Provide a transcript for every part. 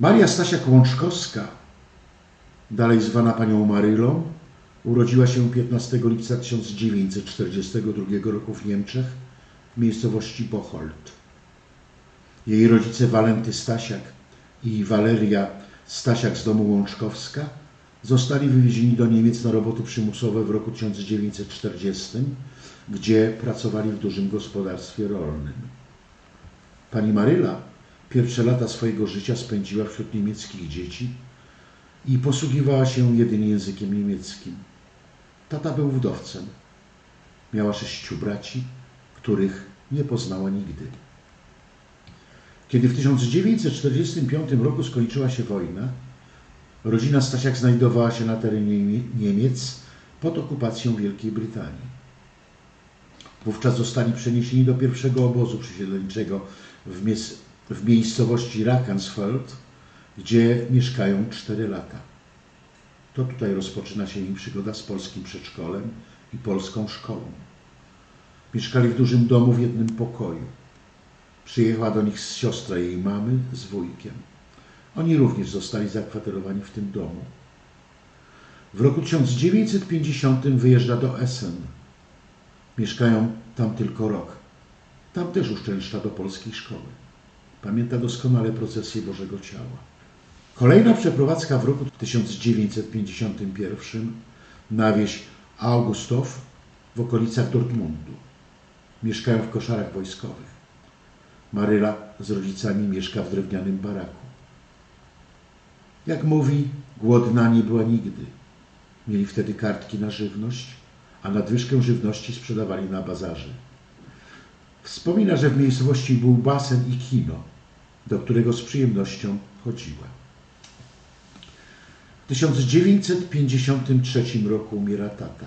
Maria Stasiak-Łączkowska, dalej zwana panią Marylą, urodziła się 15 lipca 1942 roku w Niemczech w miejscowości Bocholt. Jej rodzice Walenty Stasiak i Waleria Stasiak z domu Łączkowska zostali wywiezieni do Niemiec na roboty przymusowe w roku 1940, gdzie pracowali w dużym gospodarstwie rolnym. Pani Maryla pierwsze lata swojego życia spędziła wśród niemieckich dzieci i posługiwała się jedynie językiem niemieckim. Tata był wdowcem. Miała sześciu braci, których nie poznała nigdy. Kiedy w 1945 roku skończyła się wojna, rodzina Stasiak znajdowała się na terenie Nie- Niemiec pod okupacją Wielkiej Brytanii. Wówczas zostali przeniesieni do pierwszego obozu przesiedleńczego w, w miejscowości Rakansfeld, gdzie mieszkają 4 lata. To tutaj rozpoczyna się im przygoda z polskim przedszkolem i polską szkołą. Mieszkali w dużym domu w jednym pokoju. Przyjechała do nich siostra jej mamy z wujkiem. Oni również zostali zakwaterowani w tym domu. W roku 1950 wyjeżdża do Essen. Mieszkają tam tylko rok. Tam też uszczęszcza do polskiej szkoły. Pamięta doskonale procesję Bożego Ciała. Kolejna przeprowadzka w roku 1951 na wieś Augustow w okolicach Dortmundu. Mieszkają w koszarach wojskowych. Maryla z rodzicami mieszka w drewnianym baraku. Jak mówi, głodna nie była nigdy. Mieli wtedy kartki na żywność, a nadwyżkę żywności sprzedawali na bazarze. Wspomina, że w miejscowości był basen i kino, do którego z przyjemnością chodziła. W 1953 roku umiera tata.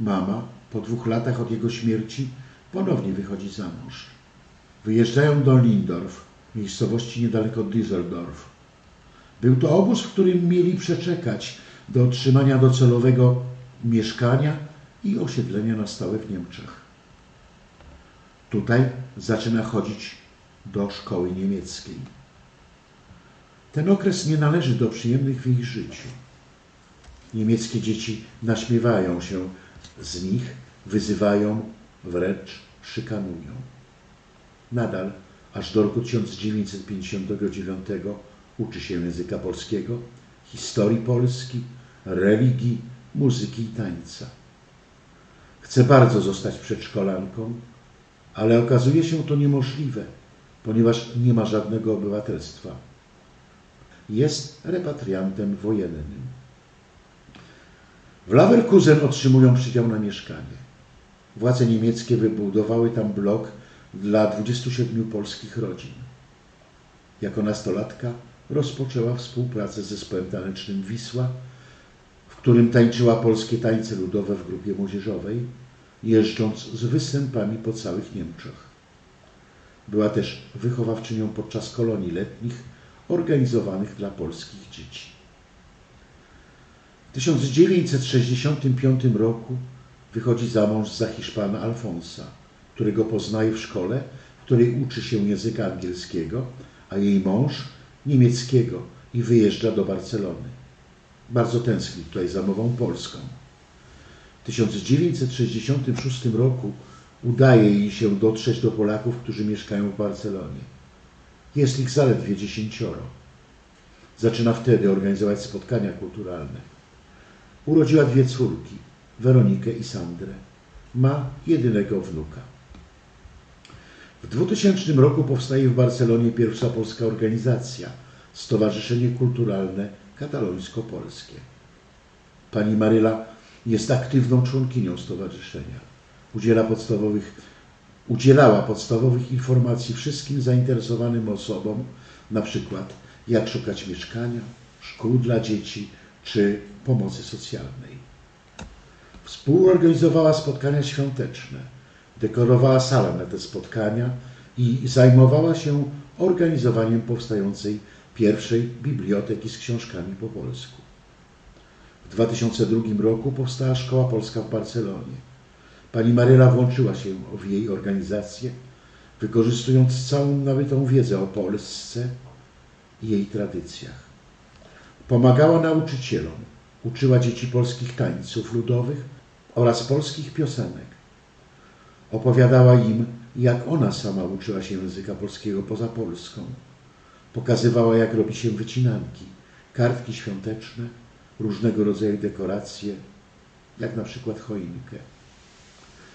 Mama, po dwóch latach od jego śmierci, ponownie wychodzi za mąż. Wyjeżdżają do Lindorf, miejscowości niedaleko Düsseldorf. Był to obóz, w którym mieli przeczekać do otrzymania docelowego mieszkania i osiedlenia na stałe w Niemczech. Tutaj zaczyna chodzić do szkoły niemieckiej. Ten okres nie należy do przyjemnych w ich życiu. Niemieckie dzieci naśmiewają się z nich, wyzywają, wręcz szykanują. Nadal, aż do roku 1959 uczy się języka polskiego, historii Polski, religii, muzyki i tańca. Chce bardzo zostać przedszkolanką, ale okazuje się to niemożliwe, ponieważ nie ma żadnego obywatelstwa. Jest repatriantem wojennym. W Leverkusen otrzymują przydział na mieszkanie. Władze niemieckie wybudowały tam blok dla 27 polskich rodzin. Jako nastolatka rozpoczęła współpracę z zespołem tanecznym Wisła, w którym tańczyła polskie tańce ludowe w grupie młodzieżowej, jeżdżąc z występami po całych Niemczech. Była też wychowawczynią podczas kolonii letnich organizowanych dla polskich dzieci. W 1965 roku wychodzi za mąż za Hiszpana Alfonsa, którego poznaje w szkole, w której uczy się języka angielskiego, a jej mąż niemieckiego i wyjeżdża do Barcelony. Bardzo tęskni tutaj za mową polską. W 1966 roku udaje jej się dotrzeć do Polaków, którzy mieszkają w Barcelonie. Jest ich zaledwie dziesięcioro. Zaczyna wtedy organizować spotkania kulturalne. Urodziła dwie córki, Weronikę i Sandrę. Ma jedynego wnuka. W 2000 roku powstaje w Barcelonie pierwsza polska organizacja Stowarzyszenie Kulturalne Katalońsko-Polskie. Pani Maryla jest aktywną członkinią stowarzyszenia. Udziela podstawowych, udzielała podstawowych informacji wszystkim zainteresowanym osobom, na przykład jak szukać mieszkania, szkół dla dzieci czy pomocy socjalnej. Współorganizowała spotkania świąteczne, dekorowała salę na te spotkania i zajmowała się organizowaniem powstającej pierwszej biblioteki z książkami po polsku. W 2002 roku powstała Szkoła Polska w Barcelonie. Pani Maryla włączyła się w jej organizację, wykorzystując całą nabytą wiedzę o Polsce i jej tradycjach. Pomagała nauczycielom, uczyła dzieci polskich tańców ludowych oraz polskich piosenek. Opowiadała im, jak ona sama uczyła się języka polskiego poza Polską. Pokazywała, jak robi się wycinanki, kartki świąteczne, różnego rodzaju dekoracje, jak na przykład choinkę.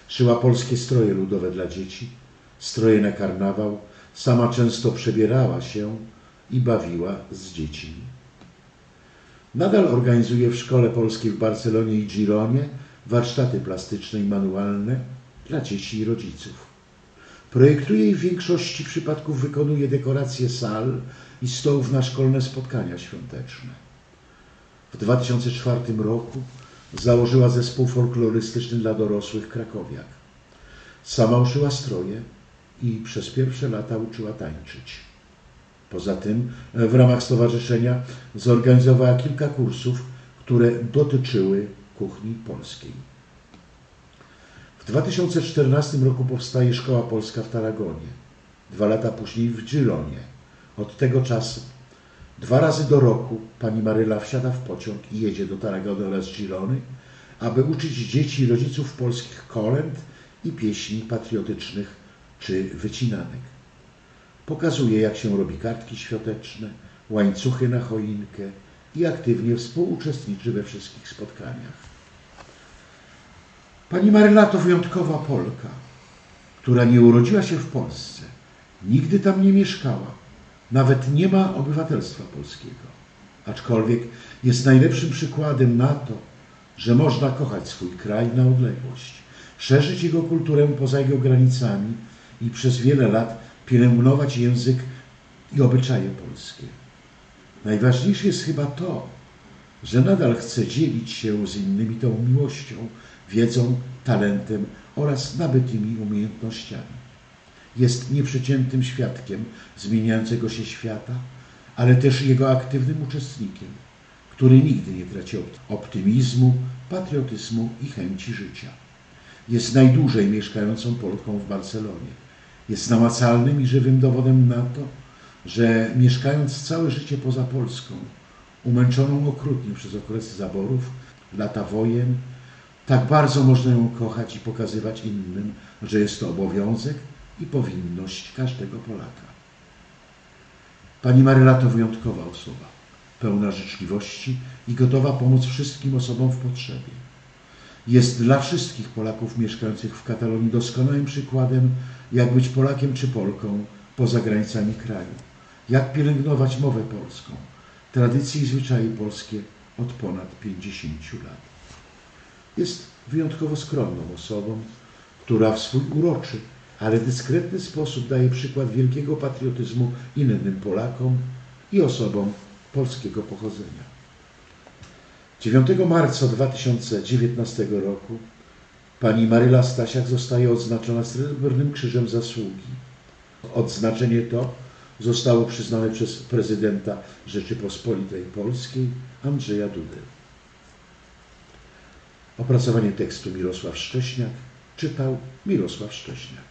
Szyła polskie stroje ludowe dla dzieci, stroje na karnawał, sama często przebierała się i bawiła z dziećmi. Nadal organizuje w Szkole Polskiej w Barcelonie i Gironie warsztaty plastyczne i manualne dla dzieci i rodziców. Projektuje i w większości przypadków wykonuje dekoracje sal i stołów na szkolne spotkania świąteczne. W 2004 roku założyła zespół folklorystyczny dla dorosłych Krakowiak. Sama uszyła stroje i przez pierwsze lata uczyła tańczyć. Poza tym w ramach stowarzyszenia zorganizowała kilka kursów, które dotyczyły kuchni polskiej. W 2014 roku powstaje Szkoła Polska w Taragonie. Dwa lata później w Gironie. Od tego czasu dwa razy do roku pani Maryla wsiada w pociąg i jedzie do Tarragony oraz Girony, aby uczyć dzieci i rodziców polskich kolęd i pieśni patriotycznych czy wycinanek. Pokazuje, jak się robi kartki świąteczne, łańcuchy na choinkę i aktywnie współuczestniczy we wszystkich spotkaniach. Pani Maryla to wyjątkowa Polka, która nie urodziła się w Polsce, nigdy tam nie mieszkała, nawet nie ma obywatelstwa polskiego, aczkolwiek jest najlepszym przykładem na to, że można kochać swój kraj na odległość, szerzyć jego kulturę poza jego granicami i przez wiele lat pielęgnować język i obyczaje polskie. Najważniejsze jest chyba to, że nadal chce dzielić się z innymi tą miłością, wiedzą, talentem oraz nabytymi umiejętnościami. Jest nieprzeciętnym świadkiem zmieniającego się świata, ale też jego aktywnym uczestnikiem, który nigdy nie traci optymizmu, patriotyzmu i chęci życia. Jest najdłużej mieszkającą Polką w Barcelonie. Jest namacalnym i żywym dowodem na to, że mieszkając całe życie poza Polską, umęczoną okrutnie przez okresy zaborów, lata wojen, tak bardzo można ją kochać i pokazywać innym, że jest to obowiązek i powinność każdego Polaka. Pani Maryla to wyjątkowa osoba, pełna życzliwości i gotowa pomóc wszystkim osobom w potrzebie. Jest dla wszystkich Polaków mieszkających w Katalonii doskonałym przykładem, jak być Polakiem czy Polką poza granicami kraju, jak pielęgnować mowę polską, tradycje i zwyczaje polskie od ponad 50 lat. Jest wyjątkowo skromną osobą, która w swój uroczy, ale dyskretny sposób daje przykład wielkiego patriotyzmu innym Polakom i osobom polskiego pochodzenia. 9 marca 2019 roku pani Maryla Stasiak zostaje odznaczona Srebrnym Krzyżem Zasługi. Odznaczenie to zostało przyznane przez prezydenta Rzeczypospolitej Polskiej Andrzeja Dudę. Opracowanie tekstu Mirosław Szcześniak czytał Mirosław Szcześniak.